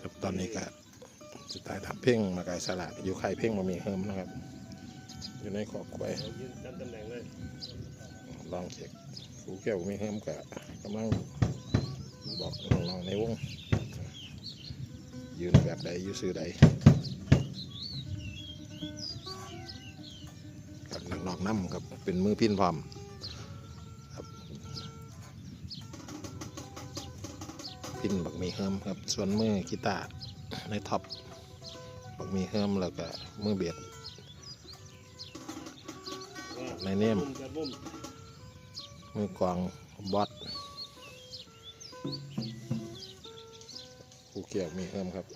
ครับตอนนี้ก็สุดท้ายทำเพ่งมาไกลสลัดอยู่ไข่เพ่งมามีเฮิมนะครับ อยู่ในขอบควายลองเช็คผูเกี่ยวมีเฮิมกับกำลังบอกน้องๆในวง ยืนแบบใดยู่ซื้อใดกับนักนอกน้ำครับเป็นมือพินพร้อม ตินบักมีเฮิมครับ ส่วนมือกีตาร์ในท็อปบักมีเฮิมแล้วก็มือเบียดในเนมมือกวางบอสผู้เกี่ยวมีเฮิมครับ